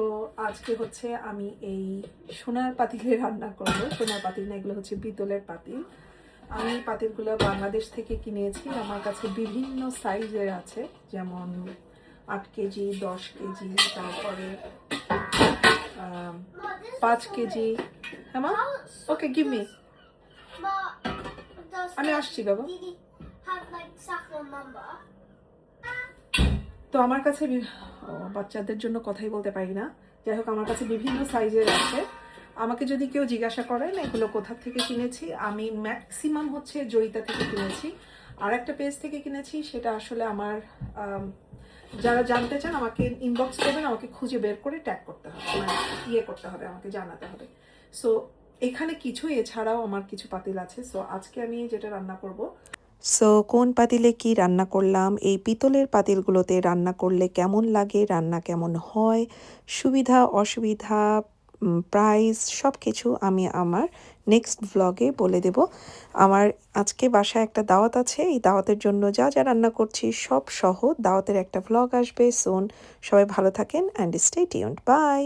তো আজকে হচ্ছে আমি এই সোনার পাতিলে রান্না করব। সোনার পাতিল না, এগুলো হচ্ছে পিতলের পাতিল। আমি পাতিলগুলো বাংলাদেশ থেকে কিনেছি। আমার কাছে বিভিন্ন সাইজের আছে, যেমন আট কেজি, দশ কেজি, তারপরে পাঁচ কেজি। হ্যাঁ okay give me But does আমি আসছি, বাবা? তো আমার কাছে বাচ্চাদের জন্য কথাই বলতে পারি না। যাই হোক, আমার কাছে বিভিন্ন সাইজের আছে। আমাকে যদি কেউ জিজ্ঞাসা করেন এগুলো কোথা থেকে কিনেছি? আমি ম্যাক্সিমাম হচ্ছে জয়িতা থেকে কিনেছি। আর একটা পেজ থেকে কিনেছি, সেটা আসলে আমার যারা জানতে চান, আমাকে ইনবক্স করবেন, আমাকে খুঁজে বের করে ট্যাগ করতে হবে। মানে ইয়ে করতে হবে, আমাকে জানাতে হবে। সো এখানে কিছু এছাড়াও আমার কিছু পাতিল আছে। সো আজকে আমি যেটা রান্না করব সো কোন পাতিলে কি রান্না করলাম? এই পিতলের পাতিলগুলোতে রান্না করলে কেমন লাগে? রান্না কেমন হয়? সুবিধা, অসুবিধা প্রাইস সব কিছু আমি আমার নেক্সট ভ্লগে বলে দেব। আমার আজকে বাসায় একটা দাওয়াত আছে। এই দাওয়াতের জন্য যা যা রান্না করছি সব সহ দাওয়াতের একটা ভ্লগ আসবে। সোন সবাই ভালো থাকেন অ্যান্ড স্টে টিউন্ড বাই